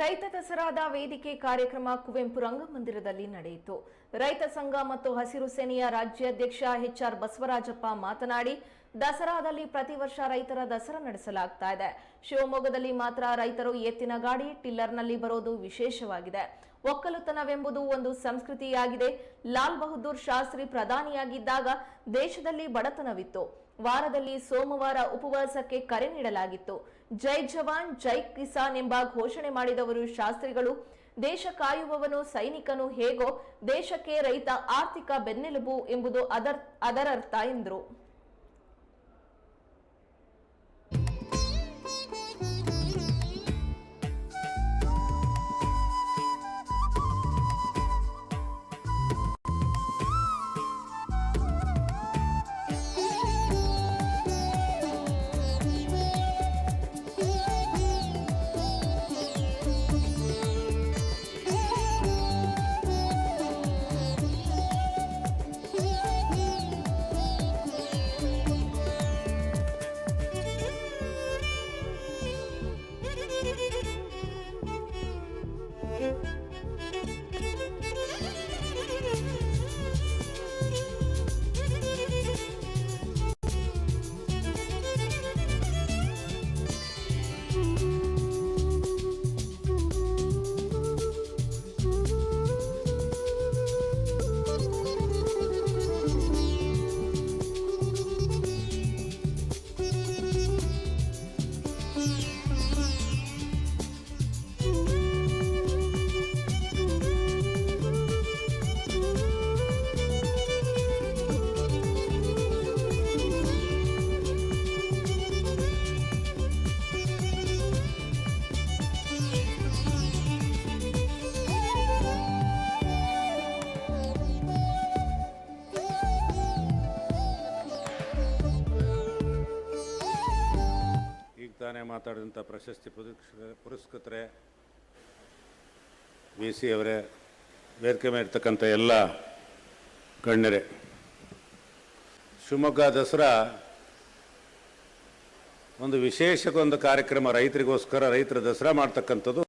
ರೈತ ದಸರಾದ ವೇದಿಕೆ ಕಾರ್ಯಕ್ರಮ ಕುವೆಂಪು ರಂಗಮಂದಿರದಲ್ಲಿ ನಡೆಯಿತು. ರೈತ ಸಂಘ ಮತ್ತು ಹಸಿರು ಸೇನೆಯ ರಾಜ್ಯಾಧ್ಯಕ್ಷ ಎಚ್ಆರ್ ಬಸವರಾಜಪ್ಪ ಮಾತನಾಡಿ, ದಸರಾದಲ್ಲಿ ಪ್ರತಿ ವರ್ಷ ರೈತರ ದಸರಾ ನಡೆಸಲಾಗ್ತಾ ಇದೆ. ಶಿವಮೊಗ್ಗದಲ್ಲಿ ಮಾತ್ರ ರೈತರು ಎತ್ತಿನ ಗಾಡಿ, ಟಿಲ್ಲರ್ನಲ್ಲಿ ಬರೋದು ವಿಶೇಷವಾಗಿದೆ. ಒಕ್ಕಲುತನವೆಂಬುದು ಒಂದು ಸಂಸ್ಕೃತಿಯಾಗಿದೆ. ಲಾಲ್ ಬಹದ್ದೂರ್ ಶಾಸ್ತ್ರಿ ಪ್ರಧಾನಿಯಾಗಿದ್ದಾಗ ದೇಶದಲ್ಲಿ ಬಡತನವಿತ್ತು. ವಾರದಲ್ಲಿ ಸೋಮವಾರ ಉಪವಾಸಕ್ಕೆ ಕರೆ ನೀಡಲಾಗಿತ್ತು. ಜೈ ಜವಾನ್, ಜೈ ಕಿಸಾನ್ ಎಂಬ ಘೋಷಣೆ ಮಾಡಿದವರು ಶಾಸ್ತ್ರಿಗಳು, ದೇಶ ಕಾಯುವವನು, ಸೈನಿಕನು ಹೇಗೋ ದೇಶಕ್ಕೆ ರೈತ ಆರ್ಥಿಕ ಬೆನ್ನೆಲುಬು ಎಂಬುದು ಅದರ್, ಅದರರ್ಥ ಎಂದರು. ಮಾತಾಡಿದಂಥ ಪ್ರಶಸ್ತಿ ಪುರಸ್ಕ- ಪುರಸ್ಕೃತರೆ, ವಿ. ಸಿ. ಅವರೇ, ವೇದಿಕೆ ಮೇಲೆ ಇರ್ತಕ್ಕಂಥ ಎಲ್ಲ ಗಣ್ಯರೇ. ಶಿವಮೊಗ್ಗ ದಸರಾ ಒಂದು ವಿಶೇಷಕ್ಕೊಂದು ಕಾರ್ಯಕ್ರಮ ರೈತರಿಗೋಸ್ಕರ ರೈತರ ದಸರಾ ಮಾಡ್ತಕ್ಕಂಥದ್ದು.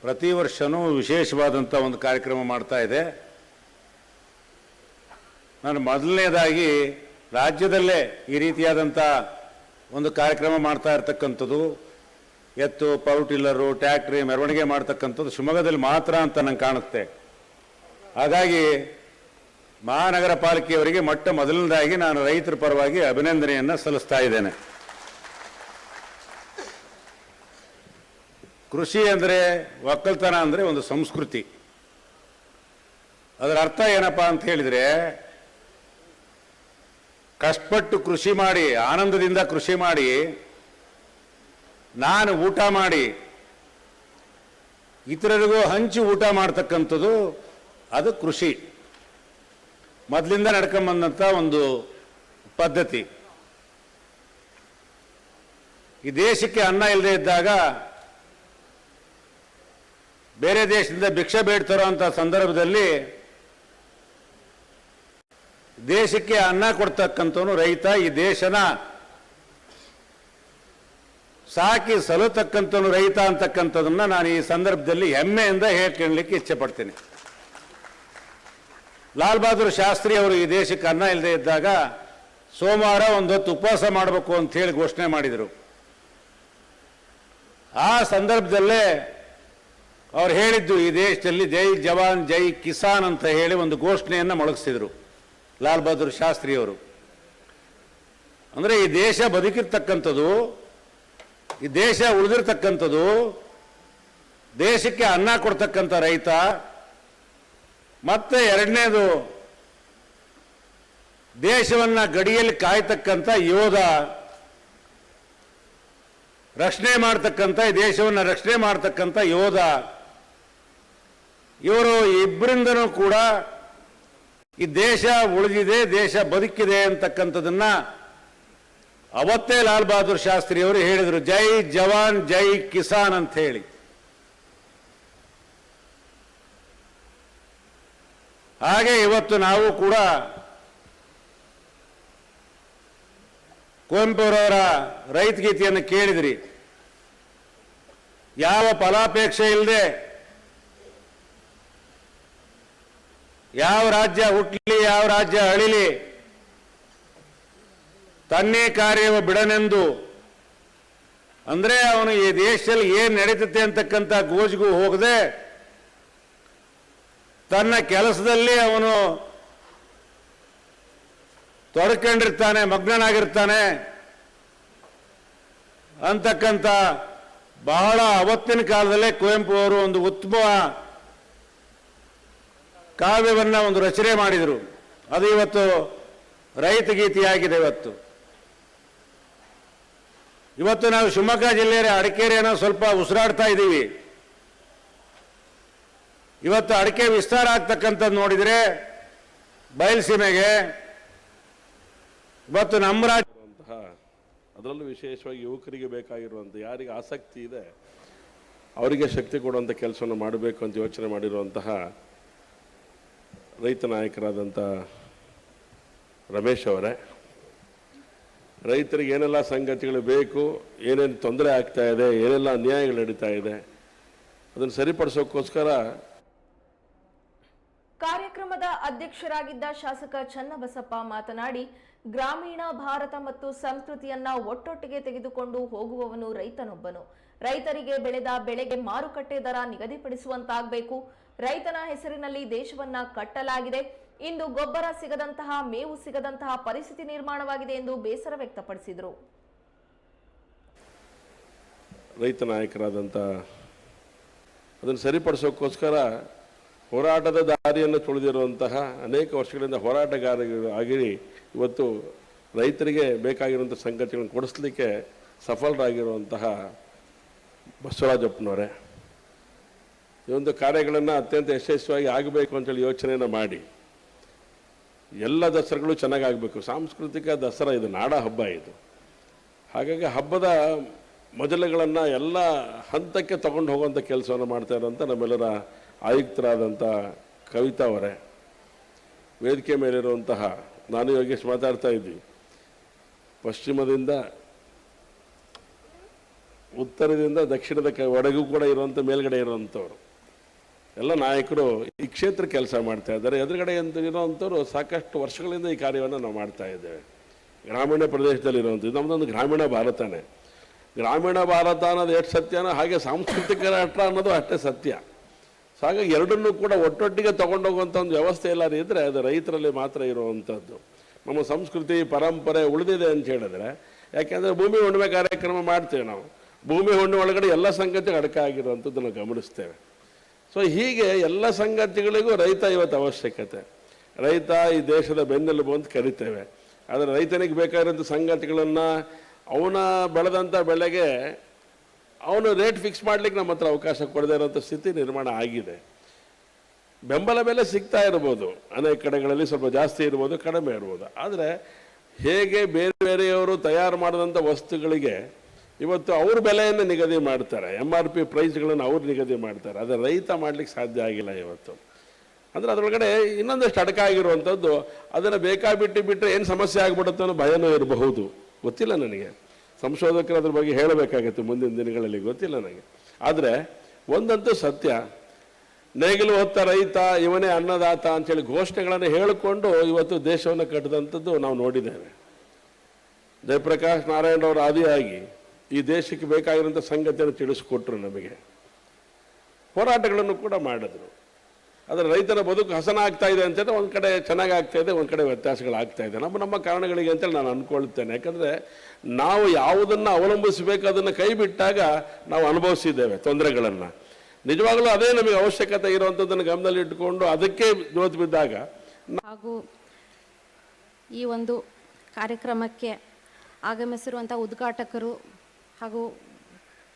ಪ್ರತಿ ವರ್ಷವೂ ವಿಶೇಷವಾದಂಥ ಒಂದು ಕಾರ್ಯಕ್ರಮ ಮಾಡ್ತಾ ಇದೆ. ನಾನು ಮೊದಲನೇದಾಗಿ ರಾಜ್ಯದಲ್ಲೇ ಈ ರೀತಿಯಾದಂಥ ಒಂದು ಕಾರ್ಯಕ್ರಮ ಮಾಡ್ತಾ ಇರ್ತಕ್ಕಂಥದ್ದು, ಎತ್ತು ಪವರ್ ಟಿಲ್ಲರು ಟ್ಯಾಕ್ಟ್ರಿ, ಮೆರವಣಿಗೆ ಮಾಡ್ತಕ್ಕಂಥದ್ದು ಶಿವಮೊಗ್ಗದಲ್ಲಿ ಮಾತ್ರ ಅಂತ ನಂಗೆ ಕಾಣುತ್ತೆ. ಹಾಗಾಗಿ ಮಹಾನಗರ ಪಾಲಿಕೆಯವರಿಗೆ ಮೊಟ್ಟ ಮೊದಲನೇದಾಗಿ ನಾನು ರೈತರ ಪರವಾಗಿ ಅಭಿನಂದನೆಯನ್ನು ಸಲ್ಲಿಸ್ತಾ ಇದ್ದೇನೆ. ಕೃಷಿ ಅಂದರೆ ಒಕ್ಕಲ್ತನ ಅಂದರೆ ಒಂದು ಸಂಸ್ಕೃತಿ. ಅದರ ಅರ್ಥ ಏನಪ್ಪ ಅಂತ ಹೇಳಿದರೆ ಕಷ್ಟಪಟ್ಟು ಕೃಷಿ ಮಾಡಿ, ಆನಂದದಿಂದ ಕೃಷಿ ಮಾಡಿ, ನಾನು ಊಟ ಮಾಡಿ, ಇತರರಿಗೂ ಹಂಚಿ ಊಟ ಮಾಡ್ತಕ್ಕಂಥದ್ದು ಅದು ಕೃಷಿ. ಮೊದಲಿಂದ ನಡ್ಕೊಂಬಂದಂಥ ಒಂದು ಪದ್ಧತಿ. ಈ ದೇಶಕ್ಕೆ ಅನ್ನ ಇಲ್ಲದೆ ಇದ್ದಾಗ ಬೇರೆ ದೇಶದಿಂದ ಭಿಕ್ಷೆ ಬೇಡ್ತಾರೋ ಅಂಥ ಸಂದರ್ಭದಲ್ಲಿ ದೇಶಕ್ಕೆ ಅನ್ನ ಕೊಡ್ತಕ್ಕಂಥವನು ರೈತ, ಈ ದೇಶನ ಸಾಕಿ ಸಲುತಕ್ಕಂಥವನು ರೈತ ಅಂತಕ್ಕಂಥದನ್ನ ನಾನು ಈ ಸಂದರ್ಭದಲ್ಲಿ ಹೆಮ್ಮೆಯಿಂದ ಹೇಳ್ಕೊಳ್ಳಲಿಕ್ಕೆ ಇಚ್ಛೆ ಪಡ್ತೀನಿ ಲಾಲ್ ಬಹದ್ದೂರ್ ಶಾಸ್ತ್ರಿ ಅವರು ಈ ದೇಶಕ್ಕೆ ಅನ್ನ ಇಲ್ಲದೆ ಇದ್ದಾಗ ಸೋಮವಾರ ಒಂದು ಹೊತ್ತು ಉಪವಾಸ ಮಾಡಬೇಕು ಅಂತ ಹೇಳಿ ಘೋಷಣೆ ಮಾಡಿದರು. ಆ ಸಂದರ್ಭದಲ್ಲೇ ಅವ್ರು ಹೇಳಿದ್ದು ಈ ದೇಶದಲ್ಲಿ ಜೈ ಜವಾನ್, ಜೈ ಕಿಸಾನ್ ಅಂತ ಹೇಳಿ ಒಂದು ಘೋಷಣೆಯನ್ನು ಮೊಳಗಿಸಿದರು. ಲಾಲ್ ಬಹದ್ದೂರ್ ಶಾಸ್ತ್ರಿಯವರು ಅಂದರೆ ಈ ದೇಶ ಬದುಕಿರ್ತಕ್ಕಂಥದ್ದು, ಈ ದೇಶ ಉಳಿದಿರ್ತಕ್ಕಂಥದ್ದು, ದೇಶಕ್ಕೆ ಅನ್ನ ಕೊಡ್ತಕ್ಕಂಥ ರೈತ, ಮತ್ತೆ ಎರಡನೇದು ದೇಶವನ್ನ ಗಡಿಯಲ್ಲಿ ಕಾಯ್ತಕ್ಕಂಥ ಯೋಧ, ರಕ್ಷಣೆ ಮಾಡ್ತಕ್ಕಂಥ, ಈ ದೇಶವನ್ನು ರಕ್ಷಣೆ ಮಾಡ್ತಕ್ಕಂಥ ಯೋಧ, ಇವರು ಇಬ್ಬರಿಂದನೂ ಕೂಡ ಈ ದೇಶ ಉಳಿದಿದೆ, ದೇಶ ಬದುಕಿದೆ ಅಂತಕ್ಕಂಥದನ್ನ ಅವತ್ತೇ ಲಾಲ್ ಬಹದ್ದೂರ್ ಶಾಸ್ತ್ರಿ ಅವರು ಹೇಳಿದರು, ಜೈ ಜವಾನ್, ಜೈ ಕಿಸಾನ್ ಅಂತ ಹೇಳಿ. ಹಾಗೆ ಇವತ್ತು ನಾವು ಕೂಡ ಕುವೆಂಪುರವರ ರೈತ ಗೀತೆಯನ್ನು ಕೇಳಿದ್ರಿ. ಯಾವ ಫಲಾಪೇಕ್ಷೆ ಇಲ್ಲದೆ ಯಾವ ರಾಜ್ಯ ಹುಟ್ಟಲಿ ಯಾವ ರಾಜ್ಯ ಅಳಿಲಿ? ತನ್ನೇ ಕಾರ್ಯವ ಬಿಡನೆಂದು. ಅಂದ್ರೆ ಅವನು ಈ ದೇಶದಲ್ಲಿ ಏನು ನಡೀತತೆ ಅಂತಕ್ಕಂಥ ಗೋಜಿಗೂ ಹೋಗದೆ, ತನ್ನ ಕೆಲಸದಲ್ಲಿ ಅವನು ತೊಡ್ಕೊಂಡಿರ್ತಾನೆ, ಮಗ್ನನಾಗಿರ್ತಾನೆ ಅಂತಕ್ಕಂಥ ಬಹಳ ಅವತ್ತಿನ ಕಾಲದಲ್ಲೇ ಕುವೆಂಪು ಅವರು ಒಂದು ಉತ್ತಮ ಕಾವ್ಯವನ್ನ ಒಂದು ರಚನೆ ಮಾಡಿದರು. ಅದು ಇವತ್ತು ರೈತ ಗೀತೆಯಾಗಿದೆ ಇವತ್ತು. ಇವತ್ತು ನಾವು ಶಿವಮೊಗ್ಗ ಜಿಲ್ಲೆಯ ಅಡಕೇರಿಯನ್ನು ಸ್ವಲ್ಪ ಉಸಿರಾಡ್ತಾ ಇದ್ದೀವಿ. ಇವತ್ತು ಅಡಿಕೆ ವಿಸ್ತಾರ ಆಗ್ತಕ್ಕಂಥದ್ದು ನೋಡಿದರೆ ಬಯಲುಸೀಮೆಗೆ ಇವತ್ತು ನಮ್ಮ ರಾಜ್ಯ ಇರುವಂತಹ ಅದರಲ್ಲೂ ವಿಶೇಷವಾಗಿ ಯುವಕರಿಗೆ ಬೇಕಾಗಿರುವಂಥ ಯಾರಿಗೆ ಆಸಕ್ತಿ ಇದೆ, ಅವರಿಗೆ ಶಕ್ತಿ ಕೊಡುವಂಥ ಕೆಲಸವನ್ನು ಮಾಡಬೇಕು ಅಂತ ಯೋಚನೆ ಮಾಡಿರುವಂತಹ ರೈತ ನಾಯಕರಾದಂಥ ರಮೇಶ್ ಅವರೇ, ರೈತರಿಗೆ ಏನೆಲ್ಲ ಸಂಗತಿಗಳು ಬೇಕು, ಏನೇನು ತೊಂದರೆ ಆಗ್ತಾ ಇದೆ, ಏನೆಲ್ಲ ಅನ್ಯಾಯಗಳು ನಡೀತಾ ಇದೆ, ಅದನ್ನು ಸರಿಪಡಿಸೋಕ್ಕೋಸ್ಕರ ಕಾರ್ಯಕ್ರಮದ ಅಧ್ಯಕ್ಷರಾಗಿದ್ದ ಶಾಸಕ ಚನ್ನಬಸಪ್ಪ ಮಾತನಾಡಿ, ಗ್ರಾಮೀಣ ಭಾರತ ಮತ್ತು ಸಂಸ್ಕೃತಿಯನ್ನ ಒಟ್ಟೊಟ್ಟಿಗೆ ತೆಗೆದುಕೊಂಡು ಹೋಗುವವನು ರೈತನೊಬ್ಬನು. ರೈತರಿಗೆ ಬೆಳೆದ ಬೆಳೆಗೆ ಮಾರುಕಟ್ಟೆ ದರ ನಿಗದಿಪಡಿಸುವಂತಾಗಬೇಕು ರೈತನ ಹೆಸರಿನಲ್ಲಿ ದೇಶವನ್ನ ಕಟ್ಟಲಾಗಿದೆ. ಇಂದು ಗೊಬ್ಬರ ಸಿಗದಂತಹ, ಮೇವು ಸಿಗದಂತಹ ಪರಿಸ್ಥಿತಿ ನಿರ್ಮಾಣವಾಗಿದೆ ಎಂದು ಬೇಸರ ವ್ಯಕ್ತಪಡಿಸಿದರು. ರೈತ ನಾಯಕರಾದಂಥ ಅದನ್ನು ಸರಿಪಡಿಸೋಕ್ಕೋಸ್ಕರ ಹೋರಾಟದ ದಾರಿಯನ್ನು ತುಳಿದಿರುವಂತಹ ಅನೇಕ ವರ್ಷಗಳಿಂದ ಹೋರಾಟಗಾರರು ಆಗಿರಿ, ಇವತ್ತು ರೈತರಿಗೆ ಬೇಕಾಗಿರುವಂಥ ಸಂಗತಿಗಳನ್ನು ಕೊಡಿಸ್ಲಿಕ್ಕೆ ಸಫಲರಾಗಿರುವಂತಹ ಬಸವರಾಜಪ್ಪನವರೇ. ಈ ಒಂದು ಕಾರ್ಯಗಳನ್ನು ಅತ್ಯಂತ ಯಶಸ್ವಿಯಾಗಿ ಆಗಬೇಕು ಅಂತೇಳಿ ಯೋಚನೆಯನ್ನು ಮಾಡಿ. ಎಲ್ಲ ದಸರಾಗಳು ಚೆನ್ನಾಗಾಗಬೇಕು. ಸಾಂಸ್ಕೃತಿಕ ದಸರಾ ಇದು, ನಾಡ ಹಬ್ಬ ಇದು. ಹಾಗಾಗಿ ಹಬ್ಬದ ಮೊದಲುಗಳನ್ನು ಎಲ್ಲ ಹಂತಕ್ಕೆ ತಗೊಂಡು ಹೋಗುವಂಥ ಕೆಲಸವನ್ನು ಮಾಡ್ತಾ ಇರೋಂಥ ನಮ್ಮೆಲ್ಲರ ಆಯುಕ್ತರಾದಂಥ ಕವಿತಾ ಅವರೇ. ವೇದಿಕೆ ಮೇಲಿರುವಂತಹ ನಾನು ಯೋಗೇಶ್ ಮಾತಾಡ್ತಾ ಇದ್ವಿ. ಪಶ್ಚಿಮದಿಂದ ಉತ್ತರದಿಂದ ದಕ್ಷಿಣದ ಕ ಒಡೆಗೂ ಕೂಡ ಇರುವಂಥ ಮೇಲ್ಗಡೆ ಇರುವಂಥವ್ರು ಎಲ್ಲ ನಾಯಕರು ಈ ಕ್ಷೇತ್ರ ಕೆಲಸ ಮಾಡ್ತಾ ಇದ್ದಾರೆ. ಎದುರುಗಡೆ ಇರುವಂಥವ್ರು ಸಾಕಷ್ಟು ವರ್ಷಗಳಿಂದ ಈ ಕಾರ್ಯವನ್ನು ನಾವು ಮಾಡ್ತಾ ಇದ್ದೇವೆ. ಗ್ರಾಮೀಣ ಪ್ರದೇಶದಲ್ಲಿ ಇರುವಂಥದ್ದು ನಮ್ಮದೊಂದು ಗ್ರಾಮೀಣ ಭಾರತನೇ ಗ್ರಾಮೀಣ ಭಾರತ ಅನ್ನೋದು ಎಷ್ಟು ಸತ್ಯನೋ ಹಾಗೆ ಸಾಂಸ್ಕೃತಿಕ ರಾಷ್ಟ್ರ ಅನ್ನೋದು ಅಷ್ಟೇ ಸತ್ಯ. ಸೊ ಹಾಗಾಗಿ ಎರಡನ್ನೂ ಕೂಡ ಒಟ್ಟೊಟ್ಟಿಗೆ ತೊಗೊಂಡೋಗುವಂಥ ಒಂದು ವ್ಯವಸ್ಥೆ ಎಲ್ಲಾರು ಇದ್ದರೆ ಅದು ರೈತರಲ್ಲಿ ಮಾತ್ರ ಇರುವಂಥದ್ದು. ನಮ್ಮ ಸಂಸ್ಕೃತಿ, ಪರಂಪರೆ ಉಳಿದಿದೆ ಅಂತ ಹೇಳಿದ್ರೆ, ಯಾಕೆಂದರೆ ಭೂಮಿ ಹುಣ್ಣಿಮೆ ಕಾರ್ಯಕ್ರಮ ಮಾಡ್ತೇವೆ ನಾವು. ಭೂಮಿ ಹುಣ್ಣಿಮೆ ಒಳಗಡೆ ಎಲ್ಲ ಸಂಗತಿ ಅಡಕ ಆಗಿರುವಂಥದ್ದನ್ನು ಗಮನಿಸ್ತೇವೆ. ಸೊ ಹೀಗೆ ಎಲ್ಲ ಸಂಗತಿಗಳಿಗೂ ರೈತ ಇವತ್ತು ಅವಶ್ಯಕತೆ. ರೈತ ಈ ದೇಶದ ಬೆನ್ನೆಲುಬು ಅಂತ ಕರಿತೇವೆ. ಆದರೆ ರೈತನಿಗೆ ಬೇಕಾದಂಥ ಸಂಗತಿಗಳನ್ನು ಅವನ ಬೆಳೆದಂಥ ಬೆಳೆಗೆ ಅವನು ರೇಟ್ ಫಿಕ್ಸ್ ಮಾಡ್ಲಿಕ್ಕೆ ನಮ್ಮ ಹತ್ರ ಅವಕಾಶ ಕೊಡದೇ ಇರೋಂಥ ಸ್ಥಿತಿ ನಿರ್ಮಾಣ ಆಗಿದೆ. ಬೆಂಬಲ ಬೆಲೆ ಸಿಗ್ತಾ ಇರ್ಬೋದು. ಅನೇಕ ಕಡೆಗಳಲ್ಲಿ ಸ್ವಲ್ಪ ಜಾಸ್ತಿ ಇರ್ಬೋದು, ಕಡಿಮೆ ಇರ್ಬೋದು. ಆದರೆ ಹೇಗೆ ಬೇರೆ ಬೇರೆಯವರು ತಯಾರು ಮಾಡಿದಂಥ ವಸ್ತುಗಳಿಗೆ ಇವತ್ತು ಅವ್ರ ಬೆಲೆಯನ್ನು ನಿಗದಿ ಮಾಡ್ತಾರೆ. ಎಂ ಆರ್ ಪಿ ಪ್ರೈಸ್ಗಳನ್ನು ಅವ್ರು ನಿಗದಿ ಮಾಡ್ತಾರೆ. ಅದು ರೈತ ಮಾಡ್ಲಿಕ್ಕೆ ಸಾಧ್ಯ ಆಗಿಲ್ಲ ಇವತ್ತು. ಅಂದರೆ ಅದರೊಳಗಡೆ ಇನ್ನೊಂದಷ್ಟು ಅಡಕ ಆಗಿರುವಂಥದ್ದು, ಅದನ್ನು ಬೇಕಾಬಿಟ್ಟು ಬಿಟ್ಟರೆ ಏನು ಸಮಸ್ಯೆ ಆಗ್ಬಿಡುತ್ತೆ ಅನ್ನೋ ಭಯನೂ ಇರಬಹುದು. ಗೊತ್ತಿಲ್ಲ ನನಗೆ. ಸಂಶೋಧಕರು ಅದ್ರ ಬಗ್ಗೆ ಹೇಳಬೇಕಾಗತ್ತೆ ಮುಂದಿನ ದಿನಗಳಲ್ಲಿ, ಗೊತ್ತಿಲ್ಲ ನನಗೆ. ಆದರೆ ಒಂದಂತೂ ಸತ್ಯ, ನೇಗಿಲು ಹೊತ್ತ ರೈತ, ಇವನೇ ಅನ್ನದಾತ ಅಂಥೇಳಿ ಘೋಷಣೆಗಳನ್ನು ಹೇಳಿಕೊಂಡು ಇವತ್ತು ದೇಶವನ್ನು ಕಟ್ಟಿದಂಥದ್ದು ನಾವು ನೋಡಿದ್ದೇವೆ. ಜಯಪ್ರಕಾಶ್ ನಾರಾಯಣ ಅವರು ಆದಿಯಾಗಿ ಈ ದೇಶಕ್ಕೆ ಬೇಕಾಗಿರುವಂಥ ಸಂಗತಿಯನ್ನು ತಿಳಿಸ್ಕೊಟ್ರು ನಮಗೆ. ಹೋರಾಟಗಳನ್ನು ಕೂಡ ಮಾಡಿದ್ರು. ಆದರೆ ರೈತರ ಬದುಕು ಹಸನ ಆಗ್ತಾ ಇದೆ ಹೇಳಿದ್ರೆ ಒಂದು ಕಡೆ ಚೆನ್ನಾಗಿ ಆಗ್ತಾ ಇದೆ, ಒಂದು ಕಡೆ ವ್ಯತ್ಯಾಸಗಳಾಗ್ತಾ ಇದೆ. ನಮ್ಮ ನಮ್ಮ ಕಾರಣಗಳಿಗೆ ಅಂತೇಳಿ ನಾನು ಅಂದ್ಕೊಳ್ತೇನೆ. ಯಾಕಂದರೆ ನಾವು ಯಾವುದನ್ನು ಅವಲಂಬಿಸಬೇಕು ಅದನ್ನು ಕೈ ಬಿಟ್ಟಾಗ ನಾವು ಅನುಭವಿಸಿದ್ದೇವೆ ತೊಂದರೆಗಳನ್ನು. ನಿಜವಾಗಲೂ ಅದೇ ನಮಗೆ ಅವಶ್ಯಕತೆ ಇರುವಂಥದ್ದನ್ನು ಗಮನದಲ್ಲಿ ಇಟ್ಕೊಂಡು ಅದಕ್ಕೆ ಜೋತು ಬಿದ್ದಾಗ ಹಾಗೂ ಈ ಒಂದು ಕಾರ್ಯಕ್ರಮಕ್ಕೆ ಆಗಮಿಸಿರುವಂಥ ಉದ್ಘಾಟಕರು ಹಾಗೂ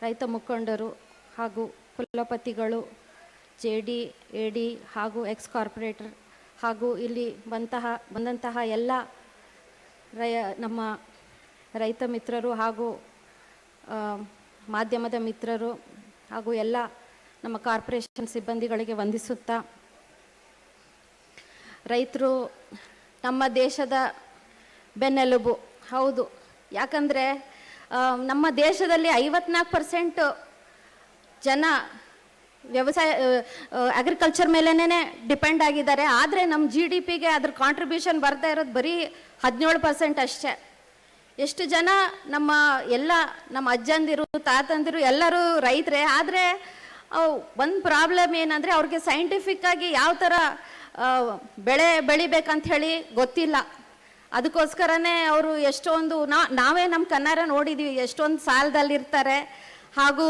ರೈತ ಮುಖಂಡರು ಹಾಗೂ ಕುಲಪತಿಗಳು, ಜೆ ಡಿ, ಎ ಡಿ ಹಾಗೂ ಎಕ್ಸ್ ಕಾರ್ಪೊರೇಟರ್ ಹಾಗೂ ಇಲ್ಲಿ ಬಂತಹ, ಬಂದಂತಹ ಎಲ್ಲ ರೈ ನಮ್ಮ ರೈತ ಮಿತ್ರರು ಹಾಗೂ ಮಾಧ್ಯಮದ ಮಿತ್ರರು ಹಾಗೂ ಎಲ್ಲ ನಮ್ಮ ಕಾರ್ಪೊರೇಷನ್ ಸಿಬ್ಬಂದಿಗಳಿಗೆ ವಂದಿಸುತ್ತಾ, ರೈತರು ನಮ್ಮ ದೇಶದ ಬೆನ್ನೆಲುಬು. ಹೌದು. ಯಾಕಂದರೆ ನಮ್ಮ ದೇಶದಲ್ಲಿ ಐವತ್ನಾಲ್ಕು ಪರ್ಸೆಂಟ್ ಜನ ವ್ಯವಸಾಯ ಅಗ್ರಿಕಲ್ಚರ್ ಮೇಲೇ ಡಿಪೆಂಡ್ ಆಗಿದ್ದಾರೆ. ಆದರೆ ನಮ್ಮ ಜಿ ಡಿ ಪಿಗೆ ಅದ್ರ ಕಾಂಟ್ರಿಬ್ಯೂಷನ್ ಬರ್ತಾ ಇರೋದು ಬರೀ ಹದಿನೇಳು ಪರ್ಸೆಂಟ್ ಅಷ್ಟೇ. ಎಷ್ಟು ಜನ ನಮ್ಮ ಎಲ್ಲ ನಮ್ಮ ಅಜ್ಜಂದಿರು, ತಾತಂದಿರು, ಎಲ್ಲರೂ ರೈತರೇ, ಆದರೆ ಒಂದು ಪ್ರಾಬ್ಲಮ್ ಏನಂದರೆ ಅವ್ರಿಗೆ ಸೈಂಟಿಫಿಕ್ಕಾಗಿ ಯಾವ ಥರ ಬೆಳೆ ಬೆಳಿಬೇಕಂತ ಹೇಳಿ ಗೊತ್ತಿಲ್ಲ. ಅದಕ್ಕೋಸ್ಕರನೇ ಅವರು ಎಷ್ಟೊಂದು, ನಾ, ನಾವೇ ನಮ್ಮ ಕನ್ನಡ ನೋಡಿದ್ದೀವಿ ಎಷ್ಟೊಂದು ಸಾಲದಲ್ಲಿರ್ತಾರೆ. ಹಾಗೂ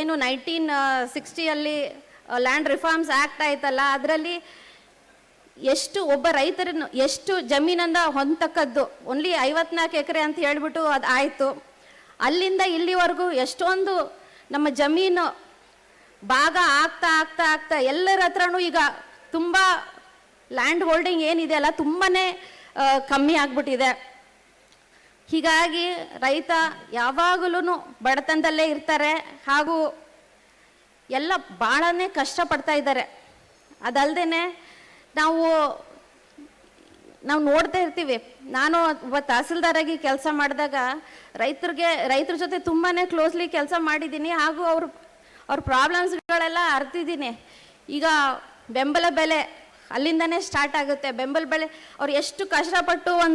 ಏನು ನೈನ್ಟೀನ್ ಸಿಕ್ಸ್ಟಿಯಲ್ಲಿ ಲ್ಯಾಂಡ್ ರಿಫಾರ್ಮ್ಸ್ ಆ್ಯಕ್ಟ್ ಆಯ್ತಲ್ಲ, ಅದರಲ್ಲಿ ಎಷ್ಟು ಒಬ್ಬ ರೈತರನ್ನು, ಎಷ್ಟು ಜಮೀನಿಂದ ಹೊಂದತಕ್ಕದ್ದು ಓನ್ಲಿ ಐವತ್ನಾಲ್ಕು ಎಕರೆ ಅಂತ ಹೇಳಿಬಿಟ್ಟು ಅದು ಆಯಿತು. ಅಲ್ಲಿಂದ ಇಲ್ಲಿವರೆಗೂ ಎಷ್ಟೊಂದು ನಮ್ಮ ಜಮೀನು ಭಾಗ ಆಗ್ತಾ ಆಗ್ತಾ ಆಗ್ತಾ ಎಲ್ಲರ ಹತ್ರನೂ ಈಗ ತುಂಬ ಲ್ಯಾಂಡ್ ಹೋಲ್ಡಿಂಗ್ ಏನಿದೆ ಅಲ್ಲ ತುಂಬಾ ಕಮ್ಮಿ ಆಗ್ಬಿಟ್ಟಿದೆ. ಹೀಗಾಗಿ ರೈತ ಯಾವಾಗಲೂ ಬಡತನದಲ್ಲೇ ಇರ್ತಾರೆ ಹಾಗೂ ಎಲ್ಲ ಭಾಳನೇ ಕಷ್ಟಪಡ್ತಾ ಇದ್ದಾರೆ. ಅದಲ್ಲದೆ ನಾವು ನಾವು ನೋಡ್ತಾ ಇರ್ತೀವಿ. ನಾನು ಒಬ್ಬ ತಹಸೀಲ್ದಾರಾಗಿ ಕೆಲಸ ಮಾಡಿದಾಗ ರೈತರಿಗೆ, ರೈತರ ಜೊತೆ ತುಂಬಾ ಕ್ಲೋಸ್ಲಿ ಕೆಲಸ ಮಾಡಿದ್ದೀನಿ ಹಾಗೂ ಅವರು, ಅವ್ರ ಪ್ರಾಬ್ಲಮ್ಸ್ಗಳೆಲ್ಲ ಅರ್ತಿದ್ದೀನಿ. ಈಗ ಬೆಂಬಲ ಬೆಲೆ ಅಲ್ಲಿಂದನೇ ಸ್ಟಾರ್ಟ್ ಆಗುತ್ತೆ. ಬೆಂಬಲ ಬೆಲೆ ಅವ್ರು ಎಷ್ಟು ಕಷ್ಟಪಟ್ಟು ಒಂದು